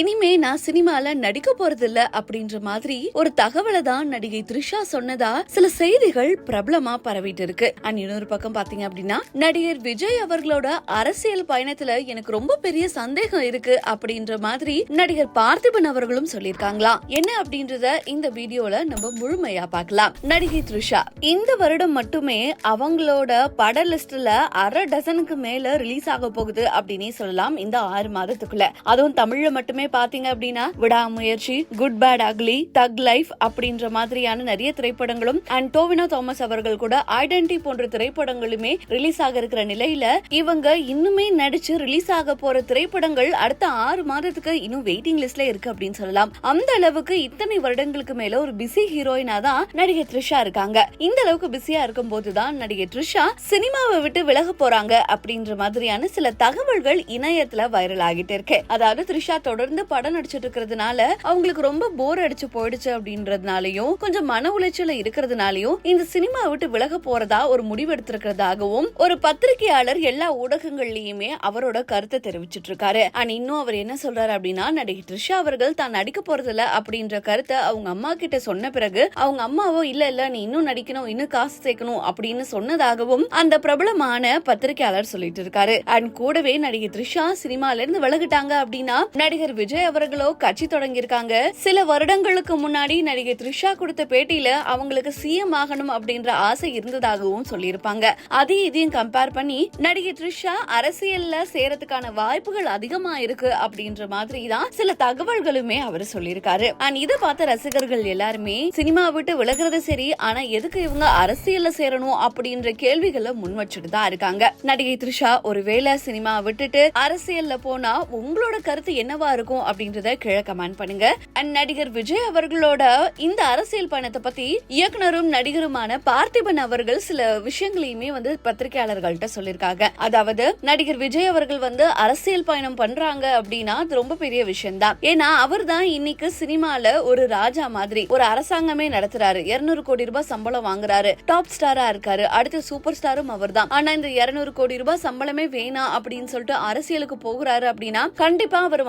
இனிமே நான் சினிமால நடிக்க போறது இல்ல அப்படின்ற மாதிரி ஒரு தகவலை தான் நடிகை த்ரிஷா சொன்னதா சில செய்திகள் பிரபலமா பரவிட்டு இருக்கு. அண்ட் இன்னொரு பக்கம் பாத்தீங்க அப்படின்னா நடிகர் விஜய் அவர்களோட அரசியல் பயணத்துல எனக்கு ரொம்ப பெரிய சந்தேகம் இருக்கு அப்படின்ற மாதிரி நடிகர் பார்த்திபன் அவர்களும் சொல்லியிருக்காங்களாம் என்ன அப்படின்றத இந்த வீடியோல நம்ம முழுமையா பார்க்கலாம். நடிகை த்ரிஷா இந்த வருடம் மட்டுமே அவங்களோட பட லிஸ்ட்ல அரை டசனுக்கு மேல ரிலீஸ் ஆக போகுது அப்படின்னே சொல்லலாம் இந்த ஆறு மாதத்துக்குள்ள. அதுவும் தமிழ்ல மட்டும் பாத்தீங்க அப்படின்னா Vidaamuyarchi good bad ugly thug life அப்படின்ற மாதிரியான நிறைய திரைப்படங்களும் அண்ட் டோவினோ தாமஸ் அவர்கள் கூட ஐடென்டி போன்ற திரைப்படங்களுமே ரிலீஸ் ஆக இருக்கிற நிலையில இவங்க இன்னுமே நடிச்சு ரிலீஸ் ஆக போற திரைப்படங்கள் அடுத்த ஆறு மாதத்துக்கு இன்னும் வெயிட்டிங் லிஸ்ட்ல இருக்கு அப்படின்னு சொல்லலாம். அந்த அளவுக்கு இத்தனை வருடங்களுக்கு மேல ஒரு பிஸி ஹீரோயினா தான் நடிகை த்ரிஷா இருக்காங்க. இந்த அளவுக்கு பிஸியா இருக்கும் போதுதான் நடிகை த்ரிஷா சினிமாவை விட்டு விலக போறாங்க அப்படின்ற மாதிரியான சில தகவல்கள் இணையத்துல வைரல் ஆகிட்டு இருக்கு. அதாவது த்ரிஷா தொடர்ந்து படம் நடிச்சிட்டு இருக்கிறதுனால அவங்களுக்கு ரொம்ப போர் அடிச்சு போயிடுச்சு அப்படின்றதுனாலயும் கொஞ்சம் மன உளைச்சல இருக்கிறதுனாலயும் இந்த சினிமா விட்டு விலக போறதா ஒரு முடிவு எடுத்திருக்கிறதாகவும் ஒரு பத்திரிகையாளர் எல்லா ஊடகங்கள்லயுமே அவரோட கருத்தை தெரிவிச்சிட்டு இருக்காரு அண்ட் இன்னும் அவர் என்ன சொல்றாரு அப்படின்னா நடிகை த்ரிஷா அவர்கள் தான் நடிக்க போறதில்ல அப்படின்ற கருத்தை அவங்க அம்மா கிட்ட சொன்ன பிறகு அவங்க அம்மாவோ இல்ல இல்ல நீ இன்னும் நடிக்கணும் இன்னும் காசு சேர்க்கணும் அப்படின்னு சொன்னதாகவும் அந்த பிரபலமான பத்திரிகையாளர் சொல்லிட்டு இருக்காரு அண்ட் கூடவே நடிகை த்ரிஷா சினிமால இருந்து விலகிட்டாங்க அப்படின்னா நடிகர் விஜய் அவர்களோ கட்சி தொடங்கியிருக்காங்க. சில வருடங்களுக்கு முன்னாடி நடிகை த்ரிஷா கொடுத்த பேட்டியில அவங்களுக்கு சிஎம் ஆகணும் அப்படின்ற ஆசை இருந்ததாகவும் சொல்லியிருப்பாங்க. அதையும் இதையும் கம்பேர் பண்ணி நடிகை த்ரிஷா அரசியல்ல சேரத்துக்கான வாய்ப்புகள் அதிகமா இருக்கு அப்படின்ற மாதிரி தான் சில தகவல்களுமே அவர் சொல்லியிருக்காரு. அண்ட் இதை பார்த்த ரசிகர்கள் எல்லாருமே சினிமா விட்டு விலகுறது சரி ஆனா எதுக்கு இவங்க அரசியல்ல சேரணும் அப்படின்ற கேள்விகளை முன் வச்சுட்டு தான் இருக்காங்க. நடிகை த்ரிஷா ஒருவேளை சினிமா விட்டுட்டு அரசியல்ல போனா உங்களோட கருத்து என்னவா இருக்கும்? அப்படின்றத கீழே கமெண்ட் பண்ணுங்க. அண்ட் நடிகர் விஜய் அவர்களோட இந்த அரசியல் பயணத்தை பத்தி இயக்குனரும் நடிகருமான பார்த்திபன் அவர்கள் சில விஷயங்களையுமே வந்து பத்திரிகையாளர்கள்ட்ட சொல்லியிருக்காங்க. அதாவது நடிகர் விஜய் அவர்கள் வந்து அரசியல் பயணம் பண்றாங்க அப்படின்னா அது ரொம்ப பெரிய விஷயம் தான் ஏன்னா அவர் தான் இன்னைக்கு சினிமால ஒரு ராஜா மாதிரி ஒரு அரசாங்கமே நடத்துறாரு. 200 கோடி ரூபாய் சம்பளம் வாங்குறாரு. டாப் ஸ்டாரா இருக்காரு. அடுத்த சூப்பர் ஸ்டாரும் அவர் தான் ஆனா இந்த 200 கோடி ரூபாய் சம்பளமே வேணாம் அப்படின்னு சொல்லிட்டு அரசியலுக்கு போகிறாரு அப்படின்னா கண்டிப்பா அவர்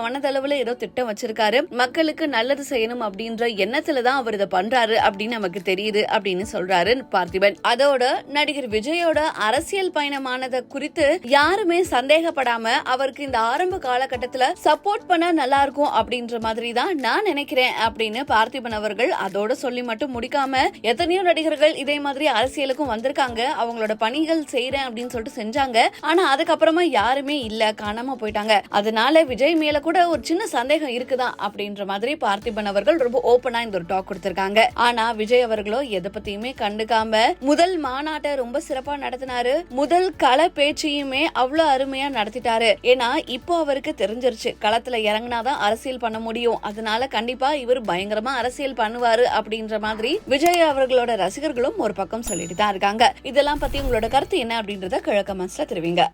அளவுல ஏதோ திட்டம் வச்சிருக்காரு. மக்களுக்கு நல்லது செய்யணும் அப்படின்ற எண்ணத்துல தான் அவர் இதை பண்றாரு அப்படின்னு நமக்கு தெரியுது அப்படின்னு சொல்றாரு பார்த்திபன். அதோட நடிகர் விஜயோட அரசியல் பயணமானதை குறித்து யாருமே சந்தேகப்படாம அவருக்கு இந்த ஆரம்ப காலகட்டத்துல சப்போர்ட் பண்ணா நல்லா இருக்கும் அப்படின்ற மாதிரி தான் நான் நினைக்கிறேன் அப்படின்னு பார்த்திபன் அவர்கள் அதோட சொல்லி மட்டும் முடிக்காம எத்தனையோ நடிகர்கள் இதே மாதிரி அரசியலுக்கும் வந்திருக்காங்க. அவங்களோட பணிகள் செய்யறேன் அப்படின்னு சொல்லிட்டு செஞ்சாங்க. ஆனா அதுக்கப்புறமா யாருமே இல்ல காணாம போயிட்டாங்க. அதனால விஜய் மேல கூட ஒரு சின்ன சந்தேகம் இருக்குதா அப்படின்ற மாதிரி பார்த்திபன் அவர்கள் ரொம்ப ஓப்பனா இந்த ஒரு டாக் கொடுத்திருக்காங்க. ஆனா விஜய் அவர்களோ எதை பத்தியுமே கண்டுக்காம முதல் மாநாட்டை ரொம்ப சிறப்பா நடத்தினாரு. முதல் கள பேச்சையுமே அவ்வளவு அருமையா நடத்திட்டாரு. ஏன்னா இப்போ அவருக்கு தெரிஞ்சிருச்சு. களத்துல இறங்குனாதான் அரசியல் பண்ண முடியும். அதனால கண்டிப்பா இவர் பயங்கரமா அரசியல் பண்ணுவாரு அப்படின்ற மாதிரி விஜய் அவர்களோட ரசிகர்களும் ஒரு பக்கம் சொல்லிட்டு தான் இருக்காங்க. இதெல்லாம் பத்தி உங்களோட கருத்து என்ன அப்படின்றத கிழக்க மனசுல தெரிவிங்க.